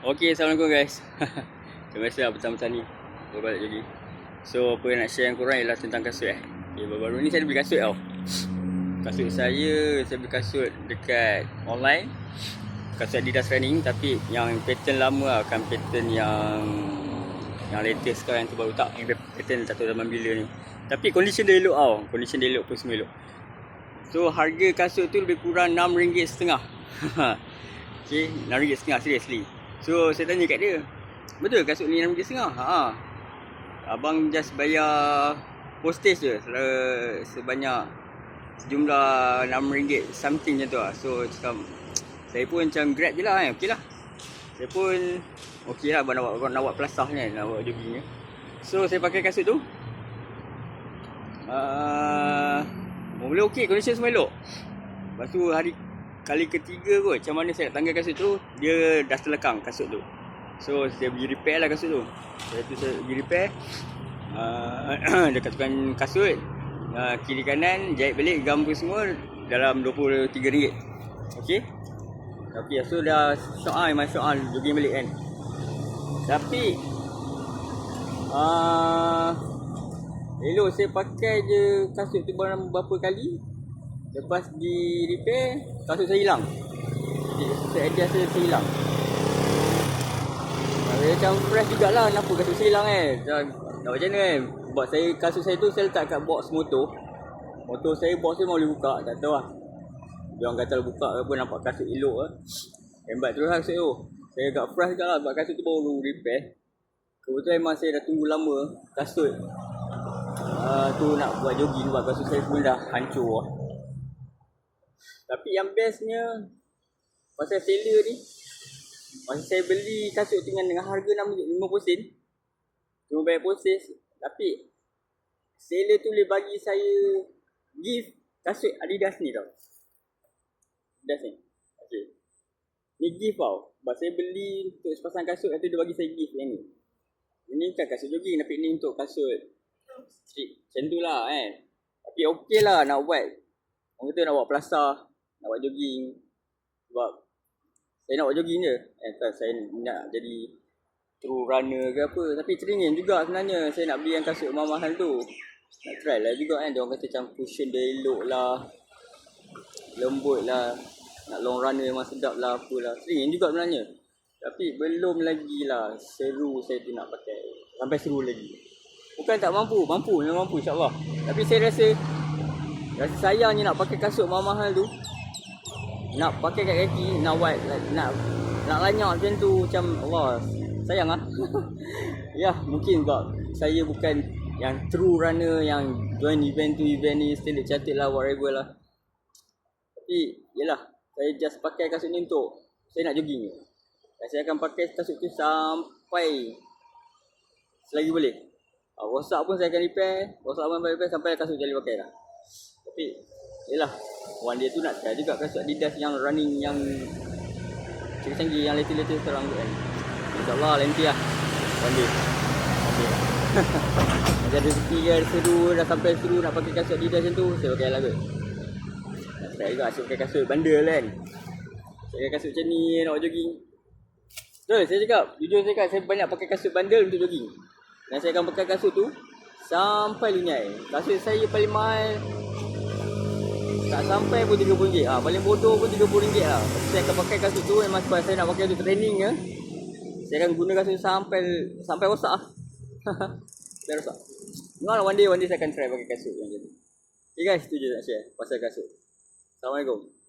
Okay, Assalamualaikum guys. Macam biasa lah petang-petang ni. Baru balik lagi. So, apa yang nak share dengan korang ialah tentang kasut eh. Okay, baru-baru ni saya beli kasut tau. Kasut saya, saya beli kasut dekat online. Kasut Adidas Running tapi yang pattern lama lah. Bukan pattern yang yang latest sekarang tu baru tak. Yang pattern tak tahu zaman bila ni. Tapi condition dia elok tau. Condition dia elok pun semua elok. So, harga kasut tu lebih kurang RM6.5. okay, RM6.5 seriously. So saya tanya kat dia Betul kasut ni RM6.5? Ha. Abang just bayar postage je sebanyak sejumlah RM6 something macam tu lah. So cakap saya pun macam grab je lah kan. Okey lah. Saya pun okey lah abang nak buat, nak buat pelasah kan. Nak buat jogging ni. So saya pakai kasut tu. Uh, boleh okey. Condition semua elok. Lepas tu hari kali ketiga kot macam mana saya nak tanggal kasut tu dia dah terlekang kasut tu. So saya pergi repair lah kasut tu. Saya tu saya pergi repair uh, dekat tukang kasut uh, kiri kanan jahit balik gam tu semua dalam RM23 ok ok so dah lah memang lah jogging balik kan. Tapi uh, elok saya pakai je kasut tu berapa kali Lepas di repair, kasut saya hilang. Saya adjust saya, saya hilang. Saya macam fresh jugalah kenapa kasut saya hilang kan. Dan, nak macam mana kan. Sebab saya, kasut saya tu saya letak kat box motor. Motor saya box saya boleh buka, tak tahu lah. Dia orang kata buka ke apa nampak kasut elok lah. Hebat terus lah kasut tu. Saya agak fresh juga lah sebab kasut tu baru repair. Kebetulan memang saya dah tunggu lama kasut. Uh, tu nak buat jogging sebab kasut saya pun dah hancur lah. Tapi yang bestnya Pasal seller ni Masa saya beli kasut dengan dengan harga RM50 sen Cuma bayar proses. Tapi Seller tu boleh bagi saya Gift kasut Adidas ni tau. Adidas ni. Okay Ni gift tau. Sebab saya beli untuk sepasang kasut Lepas dia bagi saya gift yang ni. Ini kan kasut jogging Tapi ni untuk kasut Street. Macam tu lah kan. Tapi okey lah nak buat. Orang kata nak buat pelasah nak buat jogging. Sebab saya nak buat jogging je. Eh tak saya nak jadi true runner ke apa. Tapi teringin juga sebenarnya. Saya nak beli yang kasut mahal-mahal tu. Nak try lah juga kan dia orang kata macam cushion dia elok lah. Lembut lah. Nak long runner memang sedap lah apalah teringin juga sebenarnya. Tapi belum lagi lah. Seru saya tu nak pakai. Sampai seru lagi. Bukan tak mampu. Mampu memang mampu insyaAllah. Tapi saya rasa rasa sayangnya nak pakai kasut mahal-mahal tu nak pakai kat kaki nak buat nak nak lanyak macam tu macam Allah sayang ah. Ya mungkin sebab saya bukan yang true runner yang join event tu event ni standard cantik lah whatever lah. Tapi yalah saya just pakai kasut ni untuk saya nak jogging. Dan saya akan pakai kasut tu sampai selagi boleh. Uh, rosak pun saya akan repair rosak pun sampai repair sampai kasut jadi pakai lah. Tapi yalah One day tu nak try juga kasut Adidas yang running yang canggih-canggih yang latest-latest sekarang tu kan. InsyaAllah nanti lah. One day. Okay. Macam ada rezeki kan seru dah sampai seru nak pakai kasut Adidas macam tu. Saya pakai lah kot. Nak try juga asyik pakai kasut bandel kan. Saya pakai kasut macam ni nak jogging. Betul saya cakap. Jujur saya cakap saya banyak pakai kasut bandel untuk jogging. Dan saya akan pakai kasut tu sampai lunyai. Kasut saya paling mahal tak sampai pun RM30. Ha, Paling bodoh pun RM30. Lah Saya akan pakai kasut tu Memang sebab saya nak pakai untuk training ya. Saya akan guna kasut sampai Sampai rosak lah Sampai rosak. Memang one day One day saya akan try pakai kasut jadi. Okay guys Itu je nak share Pasal kasut. Assalamualaikum